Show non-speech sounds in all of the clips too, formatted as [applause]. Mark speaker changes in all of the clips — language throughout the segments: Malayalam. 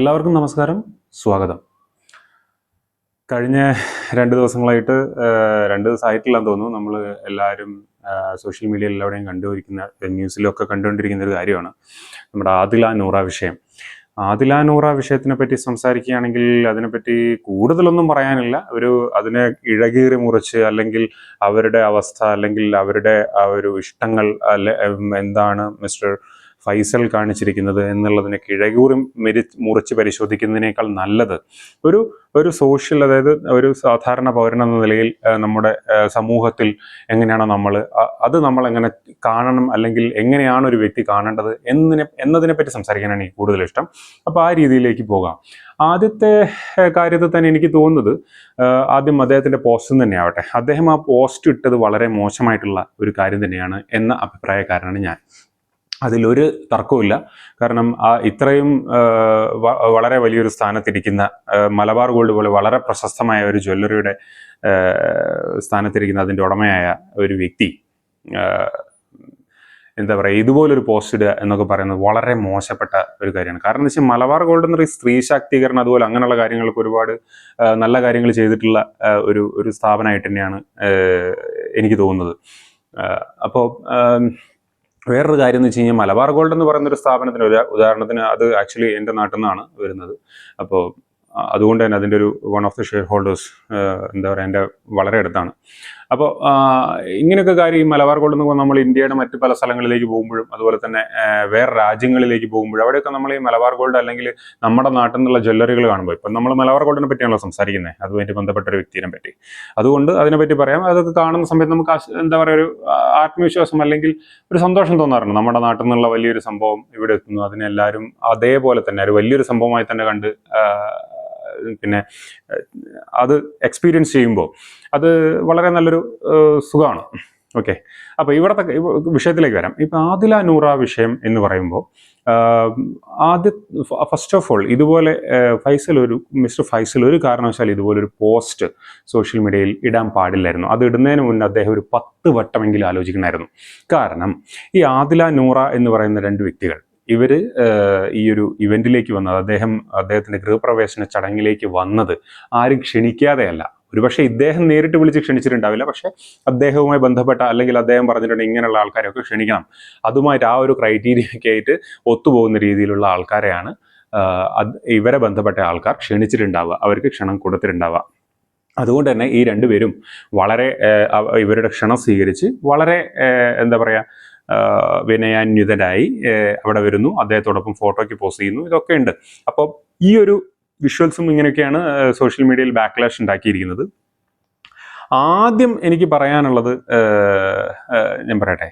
Speaker 1: എല്ലാവർക്കും നമസ്കാരം. സ്വാഗതം. കഴിഞ്ഞ രണ്ട് ദിവസങ്ങളായിട്ട് രണ്ട് ദിവസമായിട്ടില്ലെന്ന് തോന്നുന്നു. നമ്മൾ എല്ലാവരും സോഷ്യൽ മീഡിയയിൽ എല്ലാവരെയും കണ്ടുപിടിക്കുന്ന ന്യൂസിലൊക്കെ കണ്ടുകൊണ്ടിരിക്കുന്ന ഒരു കാര്യമാണ്. നമ്മുടെ ആദില നൂറ വിഷയം. ആദില നൂറ വിഷയത്തിനെ പറ്റി സംസാരിക്കുകയാണെങ്കിൽ അതിനെപ്പറ്റി കൂടുതലൊന്നും പറയാനില്ല. ഒരു അതിനെ ഇഴകീറി മുറിച്ച് അല്ലെങ്കിൽ അവരുടെ അവസ്ഥ അല്ലെങ്കിൽ അവരുടെ ആ ഒരു ഇഷ്ടങ്ങൾ അല്ലെ എന്താണ് മിസ്റ്റർ ഫൈസൽ കാണിച്ചിരിക്കുന്നത് എന്നുള്ളതിനെ കിഴകൂറി മെരി മുറിച്ച് പരിശോധിക്കുന്നതിനേക്കാൾ നല്ലത്. ഒരു ഒരു സോഷ്യൽ അതായത് ഒരു സാധാരണ പൗരൻ എന്ന നിലയിൽ നമ്മുടെ സമൂഹത്തിൽ എങ്ങനെയാണോ നമ്മൾ അത് നമ്മൾ എങ്ങനെ കാണണം അല്ലെങ്കിൽ എങ്ങനെയാണ് ഒരു വ്യക്തി കാണേണ്ടത് എന്നതിനെ പറ്റി സംസാരിക്കാനാണ് എനിക്ക് കൂടുതൽ ഇഷ്ടം. അപ്പോൾ ആ രീതിയിലേക്ക് പോകാം. ആദ്യത്തെ കാര്യത്തിൽ തന്നെ എനിക്ക് തോന്നുന്നത് ആദ്യം അദ്ദേഹത്തിന്റെ പോസ്റ്റ് തന്നെയാവട്ടെ. അദ്ദേഹം ആ പോസ്റ്റ് ഇട്ടത് വളരെ മോശമായിട്ടുള്ള ഒരു കാര്യം തന്നെയാണ് എന്ന അഭിപ്രായക്കാരനാണ് ഞാൻ. അതിലൊരു തർക്കവുമില്ല. കാരണം ആ ഇത്രയും വളരെ വലിയൊരു സ്ഥാനത്തിരിക്കുന്ന മലബാർ ഗോൾഡ് പോലെ വളരെ പ്രശസ്തമായ ഒരു ജ്വല്ലറിയുടെ സ്ഥാനത്തിരിക്കുന്ന അതിന്റെ ഉടമയായ ഒരു വ്യക്തി എന്താ പറയുക ഇതുപോലൊരു പോസ്റ്റ് ഇടുക എന്നൊക്കെ പറയുന്നത് വളരെ മോശപ്പെട്ട ഒരു കാര്യമാണ്. കാരണം എന്ന് വെച്ചാൽ മലബാർ ഗോൾഡ് എന്ന് പറയുന്നത് സ്ത്രീ ശാക്തീകരണം അതുപോലെ അങ്ങനെയുള്ള കാര്യങ്ങൾക്ക് ഒരുപാട് നല്ല കാര്യങ്ങൾ ചെയ്തിട്ടുള്ള ഒരു ഒരു സ്ഥാപനമായിട്ട് തന്നെയാണ് എനിക്ക് തോന്നുന്നത്. അപ്പോൾ വേറൊരു കാര്യം എന്ന് വെച്ച് കഴിഞ്ഞാൽ മലബാർ ഗോൾഡ് എന്ന് പറയുന്ന ഒരു സ്ഥാപനത്തിന് ഒരു ഉദാഹരണത്തിന് അത് ആക്ച്വലി എന്റെ നാട്ടിൽ നിന്നാണ് വരുന്നത്. അപ്പോൾ അതുകൊണ്ട് തന്നെ അതിന്റെ ഒരു one of the shareholders എന്താ പറയുക എന്റെ വളരെ അടുത്താണ്. അപ്പോൾ ഇങ്ങനെയൊക്കെ കാര്യം ഈ മലബാർ ഗോൾഡ് എന്ന് നമ്മൾ ഇന്ത്യയുടെ മറ്റു പല സ്ഥലങ്ങളിലേക്ക് പോകുമ്പോഴും അതുപോലെ തന്നെ വേറെ രാജ്യങ്ങളിലേക്ക് പോകുമ്പോഴും അവിടെയൊക്കെ നമ്മൾ ഈ മലബാർ ഗോൾഡ് അല്ലെങ്കിൽ നമ്മുടെ നാട്ടിൽ നിന്നുള്ള ജ്വല്ലറികൾ കാണുമ്പോൾ ഇപ്പം നമ്മൾ മലബാർ ഗോൾഡിനെ പറ്റിയാണല്ലോ സംസാരിക്കുന്നത് അതുമായിട്ട് ബന്ധപ്പെട്ട ഒരു വ്യക്തിയെ പറ്റി. അതുകൊണ്ട് അതിനെപ്പറ്റി പറയാം അതൊക്കെ കാണുന്ന സമയത്ത് നമുക്ക് എന്താ പറയുക ഒരു ആത്മവിശ്വാസം അല്ലെങ്കിൽ ഒരു സന്തോഷം തോന്നാറുണ്ട്. നമ്മുടെ നാട്ടിൽ നിന്നുള്ള വലിയൊരു സംഭവം ഇവിടെ എത്തുന്നു അതിനെല്ലാവരും അതേപോലെ തന്നെ ഒരു വലിയൊരു സംഭവമായി തന്നെ കണ്ട് പിന്നെ അത് എക്സ്പീരിയൻസ് ചെയ്യുമ്പോൾ അത് വളരെ നല്ലൊരു സുഖമാണ്. ഓക്കെ അപ്പോൾ ഇവിടുത്തെ ഇവ- വിഷയത്തിലേക്ക് വരാം. ഇപ്പോൾ ആദില നൂറ വിഷയം എന്ന് പറയുമ്പോൾ ആദ്യ ഫസ്റ്റ് ഓഫ് ഓൾ ഇതുപോലെ ഫൈസൽ ഒരു മിസ്റ്റർ ഫൈസൽ ഒരു കാരണവശാൽ ഇതുപോലെ ഒരു പോസ്റ്റ് സോഷ്യൽ മീഡിയയിൽ ഇടാൻ പാടില്ലായിരുന്നു. അത് ഇടുന്നതിന് മുന്നേ അദ്ദേഹം ഒരു പത്ത് വട്ടമെങ്കിലും ആലോചിക്കണമായിരുന്നു കാരണം ഈ ആദില നൂറ എന്ന് പറയുന്ന രണ്ട് വ്യക്തികൾ ഇവർ ഈ ഒരു ഇവന്റിലേക്ക് വന്നത് അദ്ദേഹം അദ്ദേഹത്തിന്റെ ഗൃഹപ്രവേശന ചടങ്ങിലേക്ക് വന്നത് ആരും ക്ഷണിക്കാതെയല്ല. ഒരുപക്ഷെ ഇദ്ദേഹം നേരിട്ട് വിളിച്ച് ക്ഷണിച്ചിട്ടുണ്ടാവില്ല. പക്ഷേ അദ്ദേഹവുമായി ബന്ധപ്പെട്ട അല്ലെങ്കിൽ അദ്ദേഹം പറഞ്ഞിട്ടുണ്ട് ഇങ്ങനെയുള്ള ആൾക്കാരെയൊക്കെ ക്ഷണിക്കണം. അതുമായിട്ട് ആ ഒരു ക്രൈറ്റീരിയൊക്കെ ആയിട്ട് ഒത്തുപോകുന്ന രീതിയിലുള്ള ആൾക്കാരെയാണ് ഇവരെ ബന്ധപ്പെട്ട ആൾക്കാർ ക്ഷണിച്ചിട്ടുണ്ടാവുക അവർക്ക് ക്ഷണം കൊടുത്തിട്ടുണ്ടാവുക. അതുകൊണ്ട് തന്നെ ഈ രണ്ടുപേരും വളരെ ഇവരുടെ ക്ഷണം സ്വീകരിച്ച് വളരെ എന്താ പറയുക ആഹ്, വിനയാന്വിതരായി അവിടെ വരുന്നു. അദ്ദേഹത്തോടൊപ്പം ഫോട്ടോയ്ക്ക് പോസ് ചെയ്യുന്നു. ഇതൊക്കെ ഉണ്ട്. അപ്പോൾ ഈ ഒരു വിഷ്വൽസും ഇങ്ങനെയൊക്കെയാണ് സോഷ്യൽ മീഡിയയിൽ ബാക്ക്ലാഷ് ഉണ്ടാക്കിയിരിക്കുന്നത്. ആദ്യം എനിക്ക് പറയാനുള്ളത് ഞാൻ പറയട്ടെ.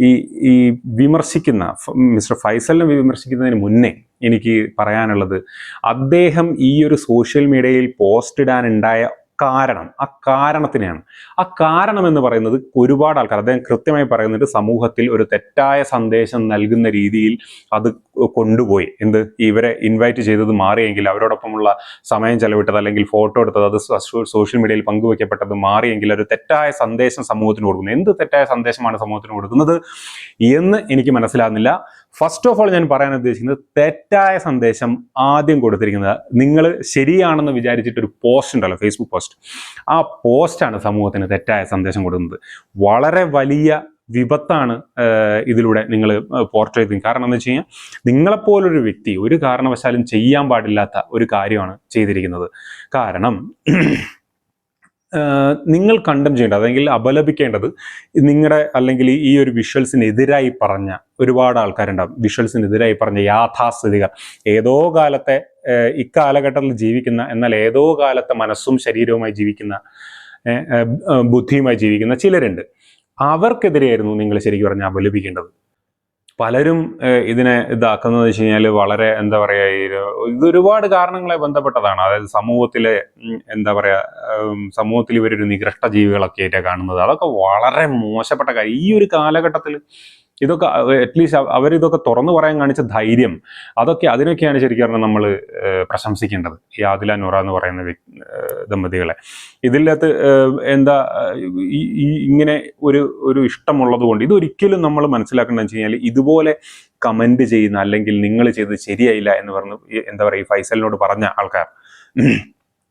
Speaker 1: ഈ ഈ വിമർശിക്കുന്ന മിസ്റ്റർ ഫൈസലിനെ വിമർശിക്കുന്നതിന് മുന്നേ എനിക്ക് പറയാനുള്ളത് അദ്ദേഹം ഈ ഒരു സോഷ്യൽ മീഡിയയിൽ പോസ്റ്റ് ഇടാനുണ്ടായ കാരണം ആ കാരണത്തിനെയാണ്. ആ കാരണം എന്ന് പറയുന്നത് ഒരുപാട് ആൾക്കാർ അദ്ദേഹം കൃത്യമായി പറയുന്നുണ്ട് സമൂഹത്തിൽ ഒരു തെറ്റായ സന്ദേശം നൽകുന്ന രീതിയിൽ അത് കൊണ്ടുപോയി. എന്ത്? ഇവരെ ഇൻവൈറ്റ് ചെയ്തത് മാറിയെങ്കിൽ അവരോടൊപ്പമുള്ള സമയം ചെലവിട്ടത് അല്ലെങ്കിൽ ഫോട്ടോ എടുത്തത് അത് സോഷ്യൽ മീഡിയയിൽ പങ്കുവെക്കപ്പെട്ടത് മാറിയെങ്കിൽ ഒരു തെറ്റായ സന്ദേശം സമൂഹത്തിന് കൊടുക്കുന്നു. എന്ത് തെറ്റായ സന്ദേശമാണ് സമൂഹത്തിന് കൊടുക്കുന്നത് എന്ന് എനിക്ക് മനസ്സിലാകുന്നില്ല. ഫസ്റ്റ് ഓഫ് ഓൾ ഞാൻ പറയാൻ ഉദ്ദേശിക്കുന്നത് തെറ്റായ സന്ദേശം ആദ്യം കൊടുത്തിരിക്കുന്നത് നിങ്ങൾ ശരിയാണെന്ന് വിചാരിച്ചിട്ട് ഒരു പോസ്റ്റ് ഉണ്ടല്ലോ ഫേസ്ബുക്ക് പോസ്റ്റ് ആ പോസ്റ്റാണ് സമൂഹത്തിന് തെറ്റായ സന്ദേശം കൊടുക്കുന്നത്. വളരെ വലിയ വിപത്താണ് ഇതിലൂടെ നിങ്ങൾ പോർട്രേ ചെയ്യുന്നത് കാരണം എന്ന് വെച്ച് കഴിഞ്ഞാൽ നിങ്ങളെപ്പോലൊരു വ്യക്തി ഒരു കാരണവശാലും ചെയ്യാൻ പാടില്ലാത്ത ഒരു കാര്യമാണ് ചെയ്തിരിക്കുന്നത്. കാരണം നിങ്ങൾ കണ്ടം ചെയ്യേണ്ടത് അല്ലെങ്കിൽ അപലപിക്കേണ്ടത് നിങ്ങളുടെ അല്ലെങ്കിൽ ഈ ഒരു വിഷ്വൽസിനെതിരായി പറഞ്ഞ ഒരുപാട് ആൾക്കാരുണ്ടാവും. വിഷ്വൽസിനെതിരായി പറഞ്ഞ യാഥാസ്ഥിതികർ ഏതോ കാലത്തെ ഇക്കാലഘട്ടത്തിൽ ജീവിക്കുന്ന എന്നാൽ ഏതോ കാലത്തെ മനസ്സും ശരീരവുമായി ജീവിക്കുന്ന ബുദ്ധിയുമായി ജീവിക്കുന്ന ചിലരുണ്ട്. അവർക്കെതിരെയായിരുന്നു നിങ്ങൾ ശരിക്കും പറഞ്ഞാൽ അപലപിക്കേണ്ടത്. പലരും ഇതിനെ ഇതാക്കുന്നത് വെച്ച് കഴിഞ്ഞാൽ വളരെ എന്താ പറയുക ഇത് ഒരുപാട് കാരണങ്ങളെ ബന്ധപ്പെട്ടതാണ്. അതായത് സമൂഹത്തിലെ എന്താ പറയുക സമൂഹത്തിൽ ഇവരൊരു നികൃഷ്ട ജീവികളൊക്കെ ആയിട്ടാണ് കാണുന്നത്. അതൊക്കെ വളരെ മോശപ്പെട്ട കാര്യം ഈ ഒരു കാലഘട്ടത്തിൽ ഇതൊക്കെ അറ്റ്ലീസ്റ്റ് അവരിതൊക്കെ തുറന്നു പറയാൻ കാണിച്ച ധൈര്യം അതൊക്കെ അതിനൊക്കെയാണ് ശരിക്കും പറഞ്ഞാൽ നമ്മൾ പ്രശംസിക്കേണ്ടത്. ഈ ആദില നൂറ എന്ന് പറയുന്ന ദമ്പതികളെ. ഇതിലകത്ത് എന്താ ഈ- ഇങ്ങനെ ഒരു ഒരു ഇഷ്ടമുള്ളത് കൊണ്ട് ഇതൊരിക്കലും നമ്മൾ മനസ്സിലാക്കേണ്ടതെന്ന് വെച്ച് കഴിഞ്ഞാൽ ഇതുപോലെ കമന്റ് ചെയ്യുന്ന അല്ലെങ്കിൽ നിങ്ങൾ ചെയ്തത് ശരിയായില്ല എന്ന് പറഞ്ഞു എന്താ പറയുക ഈ ഫൈസലിനോട് പറഞ്ഞ ആൾക്കാർ.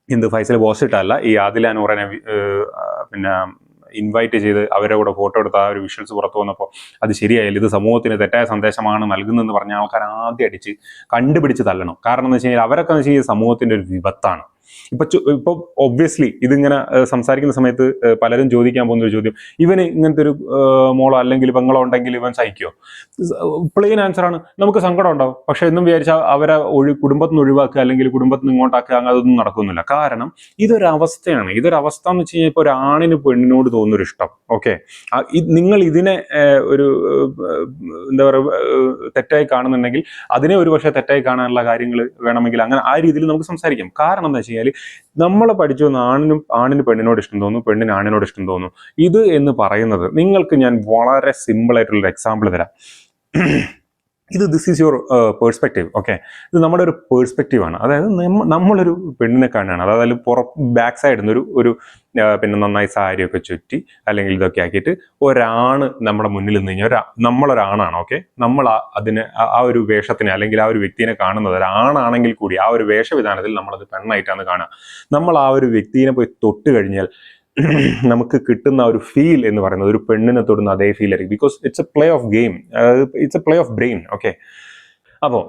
Speaker 1: എന്ത് ഫൈസൽ ബോസിട്ടല്ല ഈ ആദില നൂറനെ പിന്നെ ഇൻവൈറ്റ് ചെയ്ത് അവരെ കൂടെ ഫോട്ടോ എടുത്ത് ആ ഒരു വിഷ്വൽസ് പുറത്തു വന്നപ്പോൾ അത് ശരിയായില്ല. ഇത് സമൂഹത്തിന് തെറ്റായ സന്ദേശമാണ് നൽകുന്നതെന്ന് പറഞ്ഞ ആൾക്കാർ ആദ്യം അടിച്ച് കണ്ടുപിടിച്ച് തള്ളണം കാരണം എന്ന് വെച്ച് കഴിഞ്ഞാൽ അവരൊക്കെ എന്ന് വെച്ച് കഴിഞ്ഞാൽ സമൂഹത്തിന്റെ ഒരു വിപത്താണ്. ഇപ്പൊ ഇപ്പൊ ഒബ്വിയസ്ലി ഇതിങ്ങനെ സംസാരിക്കുന്ന സമയത്ത് പലരും ചോദിക്കാൻ പോകുന്ന ഒരു ചോദ്യം. ഇവന് ഇങ്ങനത്തെ ഒരു മോളോ അല്ലെങ്കിൽ പെങ്ങളോ ഉണ്ടെങ്കിൽ ഇവൻ സഹിക്കോ പ്ലെയിൻ ആൻസർ ആണ്. നമുക്ക് സങ്കടം ഉണ്ടാവും. പക്ഷെ എന്നും വിചാരിച്ചാൽ അവരെ ഒഴി കുടുംബത്തിൽ നിന്ന് ഒഴിവാക്കുക അല്ലെങ്കിൽ കുടുംബത്തിൽ നിന്ന് ഇങ്ങോട്ടാക്കുക അങ്ങനെ അതൊന്നും നടക്കുന്നില്ല. കാരണം ഇതൊരവസ്ഥയാണ് ഇതൊരവസ്ഥ എന്ന് വെച്ച് കഴിഞ്ഞാൽ ഇപ്പോൾ ഒരു പെണ്ണിനോട് തോന്നുന്നൊരു ഇഷ്ടം. ഓക്കെ? നിങ്ങൾ ഇതിനെ ഒരു എന്താ പറയുക തെറ്റായി കാണുന്നുണ്ടെങ്കിൽ അതിനെ ഒരു പക്ഷേ തെറ്റായി കാണാനുള്ള കാര്യങ്ങൾ വേണമെങ്കിൽ അങ്ങനെ ആ രീതിയിൽ നമുക്ക് സംസാരിക്കാം. കാരണം എന്താ വെച്ച് കഴിഞ്ഞാൽ നമ്മളെ പഠിച്ചു വന്ന ആണിനും ആണിന് പെണ്ണിനോട് ഇഷ്ടം തോന്നും പെണ്ണിന് ആണിനോട് ഇഷ്ടം തോന്നും. ഇത് എന്ന് പറയുന്നത് നിങ്ങൾക്ക് ഞാൻ വളരെ സിമ്പിൾ ആയിട്ടുള്ള എക്സാമ്പിൾ തരാം. ഇത് this is your perspective okay ഇത് നമ്മുടെ ഒരു പേഴ്സ്പെക്റ്റീവ് ആണ്. അതായത് നമ്മ- നമ്മളൊരു പെണ്ണിനെ കാണുകയാണ്. അതായത് പുറ ബാക്ക് സൈഡിൽ നിന്ന് ഒരു ഒരു പിന്നെ നന്നായി സാരിയൊക്കെ ചുറ്റി അല്ലെങ്കിൽ ഇതൊക്കെ ആക്കിയിട്ട് ഒരാണ് നമ്മുടെ മുന്നിൽ നിന്ന് കഴിഞ്ഞാൽ ഒരാ നമ്മളൊരാണാണ് ഓക്കെ നമ്മൾ അതിനെ ആ ഒരു വേഷത്തിനെ അല്ലെങ്കിൽ ആ ഒരു വ്യക്തിനെ കാണുന്നത് ഒരാണാണെങ്കിൽ കൂടി ആ ഒരു വേഷവിധാനത്തിൽ നമ്മളത് പെണ്ണായിട്ടാണ് കാണുക. നമ്മൾ ആ ഒരു വ്യക്തിനെ പോയി തൊട്ട് കഴിഞ്ഞാൽ [clears throat] നമുക്ക് കിട്ടുന്ന ഒരു ഫീൽ എന്ന് പറയുന്നത് ഒരു പെണ്ണിനെ തൊടുന്ന അതേ ഫീൽ ആയിരിക്കും. Because it's a play of game it's a play of brain okay അപ്പോൾ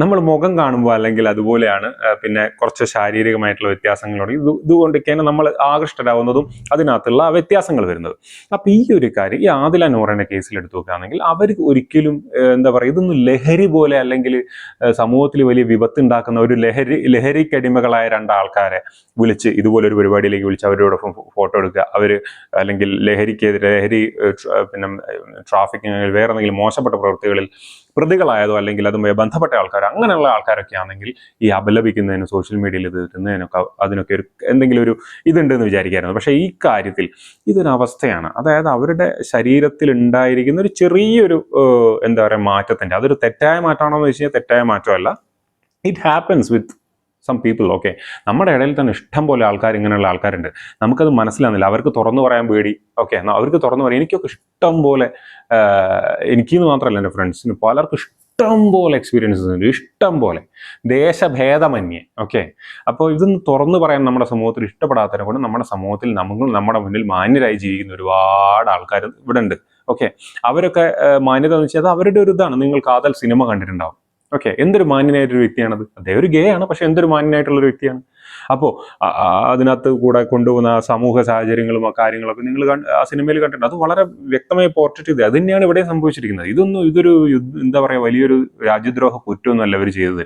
Speaker 1: നമ്മൾ മുഖം കാണുമ്പോൾ അല്ലെങ്കിൽ അതുപോലെയാണ് പിന്നെ കുറച്ച് ശാരീരികമായിട്ടുള്ള വ്യത്യാസങ്ങളുണ്ട് ഇത് ഇതുകൊണ്ടൊക്കെയാണ് നമ്മൾ ആകൃഷ്ടരാകുന്നതും അതിനകത്തുള്ള വ്യത്യാസങ്ങൾ വരുന്നത്. അപ്പം ഈ ഒരു കാര്യം ഈ ആദില നൂറിന്റെ കേസിൽ എടുത്തു നോക്കുകയാണെങ്കിൽ അവർ ഒരിക്കലും എന്താ പറയുക ഇതൊന്നും ലഹരി പോലെ അല്ലെങ്കിൽ സമൂഹത്തിൽ വലിയ വിപത്ത് ഉണ്ടാക്കുന്ന ഒരു ലഹരി ലഹരിക്കടിമകളായ രണ്ടാൾക്കാരെ വിളിച്ച് ഇതുപോലെ ഒരു പരിപാടിയിലേക്ക് വിളിച്ച് അവരോടൊപ്പം ഫോട്ടോ എടുക്കുക. അവർ അല്ലെങ്കിൽ ലഹരിക്കെതിരെ ലഹരി പിന്നെ ട്രാഫിക്കിങ്ങിൽ വേറെ എന്തെങ്കിലും മോശപ്പെട്ട പ്രവൃത്തികളിൽ പ്രതികളായതോ അല്ലെങ്കിൽ അതുമായി ബന്ധപ്പെട്ട ആൾക്കാർ അങ്ങനെയുള്ള ആൾക്കാരൊക്കെ ആണെങ്കിൽ ഈ അപലപിക്കുന്നതിനും സോഷ്യൽ മീഡിയയിൽ ഇത് എത്തുന്നതിനൊക്കെ അതിനൊക്കെ ഒരു എന്തെങ്കിലും ഒരു ഇതുണ്ടെന്ന് വിചാരിക്കായിരുന്നു. പക്ഷേ ഈ കാര്യത്തിൽ ഇതൊരു അവസ്ഥയാണ്. അതായത് അവരുടെ ശരീരത്തിൽ ഉണ്ടായിരിക്കുന്ന ഒരു ചെറിയൊരു എന്താ പറയുക മാറ്റത്തിന്റെ അതൊരു തെറ്റായ മാറ്റമാണോ എന്ന് വെച്ച് കഴിഞ്ഞാൽ തെറ്റായ മാറ്റമല്ല. It happens with some people okay നമ്മുടെ ഇടയിൽ തന്നെ ഇഷ്ടം പോലെ ആൾക്കാർ ഇങ്ങനെയുള്ള ആൾക്കാരുണ്ട്. നമുക്കത് മനസ്സിലാകുന്നില്ല അവർക്ക് തുറന്നു പറയാൻ പേടി ഓക്കെ അവർക്ക് തുറന്നു പറയാം എനിക്കൊക്കെ ഇഷ്ടം പോലെ എനിക്കെന്ന് മാത്രമല്ല എന്റെ ഫ്രണ്ട്സിന് പലർക്കും ഇഷ്ടം പോലെ എക്സ്പീരിയൻസസ് ഉണ്ട്. ഇഷ്ടം പോലെ ദേശഭേദമന്യേ. ഓക്കെ അപ്പോൾ ഇതൊന്ന് തുറന്നു പറയാൻ നമ്മുടെ സമൂഹത്തിൽ ഇഷ്ടപ്പെടാത്തതിനെ കൊണ്ട് നമ്മുടെ സമൂഹത്തിൽ നമ്മൾ നമ്മുടെ മുന്നിൽ മാന്യരായി ജീവിക്കുന്ന ഒരുപാട് ആൾക്കാർ ഇവിടെ ഉണ്ട്. ഓക്കെ അവരൊക്കെ മാന്യത എന്ന് വെച്ചാൽ അവരുടെ ഒരു ഇതാണ്. നിങ്ങൾ കാതൽ സിനിമ കണ്ടിട്ടുണ്ടാവും. ഓക്കെ എന്തൊരു മാന്യനായിട്ടൊരു വ്യക്തിയാണത്? അദ്ദേഹം ഒരു ഗേ ആണ് പക്ഷെ എന്തൊരു മാന്യനായിട്ടുള്ള ഒരു വ്യക്തിയാണ്? അപ്പോൾ അതിനകത്ത് കൂടെ കൊണ്ടുപോകുന്ന ആ സമൂഹ സാഹചര്യങ്ങളും ആ കാര്യങ്ങളൊക്കെ നിങ്ങൾ ആ സിനിമയിൽ കണ്ടിട്ടുണ്ട്. അത് വളരെ വ്യക്തമായി പോർട്രേറ്റ് ചെയ്ത് അത് തന്നെയാണ് ഇവിടെ സംഭവിച്ചിരിക്കുന്നത്. ഇതൊന്നും ഇതൊരു എന്താ പറയുക വലിയൊരു രാജ്യദ്രോഹ കുറ്റമൊന്നുമല്ല ഇവർ ചെയ്തത്.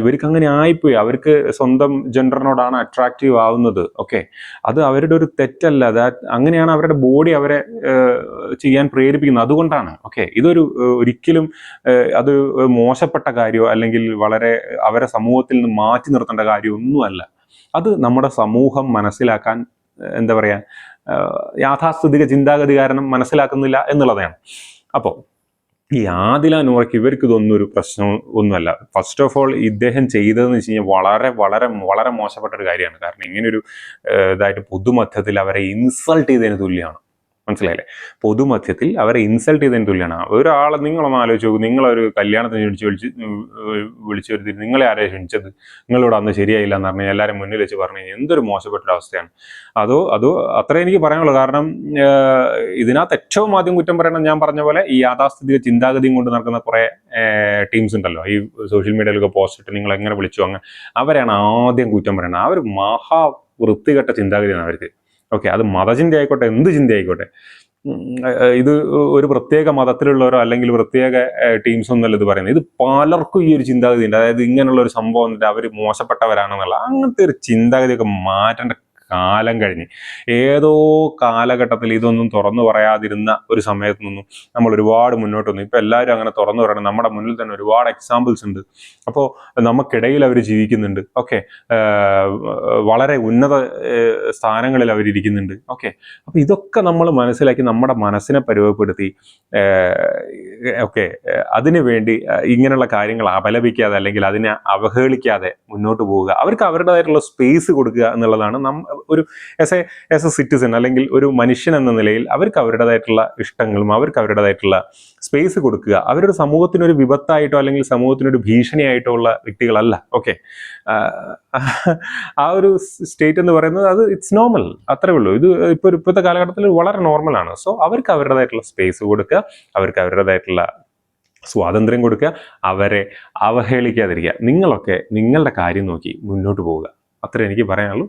Speaker 1: ഇവർക്ക് അങ്ങനെ ആയിപ്പോയി. അവർക്ക് സ്വന്തം ജെൻഡറിനോടാണ് അട്രാക്റ്റീവ് ആവുന്നത്. ഓക്കെ അത് അവരുടെ ഒരു തെറ്റല്ല. അങ്ങനെയാണ് അവരുടെ ബോഡി അവരെ ചെയ്യാൻ പ്രേരിപ്പിക്കുന്നത്. അതുകൊണ്ടാണ്. ഓക്കെ ഇതൊരു ഒരിക്കലും അത് മോശപ്പെട്ട കാര്യമോ അല്ലെങ്കിൽ വളരെ അവരെ സമൂഹത്തിൽ നിന്ന് മാറ്റി നിർത്തേണ്ട കാര്യമോ ഒന്നുമല്ല അത് നമ്മുടെ സമൂഹം മനസ്സിലാക്കാൻ എന്താ പറയുക യാഥാസ്ഥിതിക ചിന്താഗതി കാരണം മനസ്സിലാക്കുന്നില്ല എന്നുള്ളതാണ്. അപ്പോൾ ഈ ആദില നൂറയ്ക്ക് ഇവർക്ക് ഇതൊന്നും ഒരു പ്രശ്നം ഒന്നുമല്ല. ഫസ്റ്റ് ഓഫ് ഓൾ ഇദ്ദേഹം ചെയ്തതെന്ന് വെച്ച് കഴിഞ്ഞാൽ വളരെ വളരെ വളരെ മോശപ്പെട്ട ഒരു കാര്യമാണ്. കാരണം ഇങ്ങനൊരു ഇതായിട്ട് പൊതുമധ്യത്തിൽ അവരെ ഇൻസൾട്ട് ചെയ്തതിന് തുല്യമാണ്. മനസ്സിലായില്ലേ? പൊതുമധ്യത്തിൽ അവരെ ഇൻസൾട്ട് ചെയ്തതിന് തുല്യമാണ്. ഒരാളെ നിങ്ങളൊന്ന് ആലോചിച്ച് നോക്കും. നിങ്ങളൊരു കല്യാണത്തിന് വിളിച്ച് വിളിച്ച് വിളിച്ചു വരുത്തി നിങ്ങളെ ആരെയും ക്ഷണിച്ചത്? നിങ്ങളിവിടെ അന്ന് ശരിയായില്ല എന്ന് പറഞ്ഞാൽ എല്ലാവരും മുന്നിൽ വെച്ച് പറഞ്ഞു കഴിഞ്ഞാൽ എന്തൊരു മോശപ്പെട്ട അവസ്ഥയാണ്. അതോ അതോ അത്രേ എനിക്ക് പറയാനുള്ളൂ. കാരണം ഇതിനകത്ത് ഏറ്റവും ആദ്യം കുറ്റം പറയണം ഞാൻ പറഞ്ഞ പോലെ ഈ യാഥാസ്ഥിതിക ചിന്താഗതിയും കൊണ്ട് നടക്കുന്ന കുറേ ടീംസ് ഉണ്ടല്ലോ. ഈ സോഷ്യൽ മീഡിയയിലൊക്കെ പോസ്റ്റ് ഇട്ട് നിങ്ങൾ എങ്ങനെ വിളിച്ചു അങ്ങനെ അവരാണ് ആദ്യം കുറ്റം പറയുന്നത് ഒരു മഹാ വൃത്തികെട്ട ചിന്താഗതിയാണ് അവർക്ക്. ഓക്കെ അത് മതചിന്ത ആയിക്കോട്ടെ എന്ത് ചിന്ത ആയിക്കോട്ടെ ഇത് ഒരു പ്രത്യേക മതത്തിലുള്ളവരോ അല്ലെങ്കിൽ പ്രത്യേക ടീംസ് ഒന്നല്ല ഇത് പറയുന്നത്. ഇത് പലർക്കും ഈ ഒരു ചിന്താഗതി ഉണ്ട് അതായത് ഇങ്ങനെയുള്ള ഒരു സംഭവം എന്നിട്ട് അവർ മോശപ്പെട്ടവരാണെന്നുള്ള അങ്ങനത്തെ ഒരു ചിന്താഗതിയൊക്കെ മാറ്റേണ്ട കാലം കഴിഞ്ഞ്. ഏതോ കാലഘട്ടത്തിൽ ഇതൊന്നും തുറന്നു പറയാതിരുന്ന ഒരു സമയത്ത് നിന്നും നമ്മൾ ഒരുപാട് മുന്നോട്ട് വന്നു. ഇപ്പം എല്ലാവരും അങ്ങനെ തുറന്നു പറയണം. നമ്മുടെ മുന്നിൽ തന്നെ ഒരുപാട് എക്സാമ്പിൾസ് ഉണ്ട്. അപ്പോൾ നമുക്കിടയിൽ അവർ ജീവിക്കുന്നുണ്ട്. ഓക്കെ. വളരെ ഉന്നത സ്ഥാനങ്ങളിൽ അവരിയ്ക്കുന്നുണ്ട് ഓക്കെ. അപ്പോൾ ഇതൊക്കെ നമ്മൾ മനസ്സിലാക്കി നമ്മുടെ മനസ്സിനെ പരുവപ്പെടുത്തി ഓക്കെ അതിനു വേണ്ടി ഇങ്ങനെയുള്ള കാര്യങ്ങൾ അപലപിക്കാതെ അല്ലെങ്കിൽ അതിനെ അവഹേളിക്കാതെ മുന്നോട്ട് പോവുക. അവർക്ക് അവരുടേതായിട്ടുള്ള സ്പേസ് കൊടുക്കുക എന്നുള്ളതാണ് നം ഒരു as a as a citizen അല്ലെങ്കിൽ ഒരു മനുഷ്യൻ എന്ന നിലയിൽ അവർക്ക് അവരുടേതായിട്ടുള്ള ഇഷ്ടങ്ങളും അവർക്ക് അവരുടേതായിട്ടുള്ള സ്പേസ് കൊടുക്കുക. അവരുടെ സമൂഹത്തിനൊരു വിപത്തായിട്ടോ അല്ലെങ്കിൽ സമൂഹത്തിനൊരു ഭീഷണിയായിട്ടോ ഉള്ള വ്യക്തികളല്ല. ഓക്കെ ആ ഒരു സ്റ്റേറ്റ് എന്ന് പറയുന്നത് അത് ഇറ്റ്സ് നോർമൽ അത്രേ ഉള്ളൂ. ഇത് ഇപ്പോൾ ഇപ്പോഴത്തെ കാലഘട്ടത്തിൽ വളരെ നോർമലാണ് സോ അവർക്ക് അവരുടേതായിട്ടുള്ള സ്പേസ് കൊടുക്കുക. അവർക്ക് അവരുടേതായിട്ടുള്ള സ്വാതന്ത്ര്യം കൊടുക്കുക. അവരെ അവഹേളിക്കാതിരിക്കുക. നിങ്ങളൊക്കെ നിങ്ങളുടെ കാര്യം നോക്കി മുന്നോട്ട് പോവുക. അത്രേ എനിക്ക് പറയാനുള്ളൂ.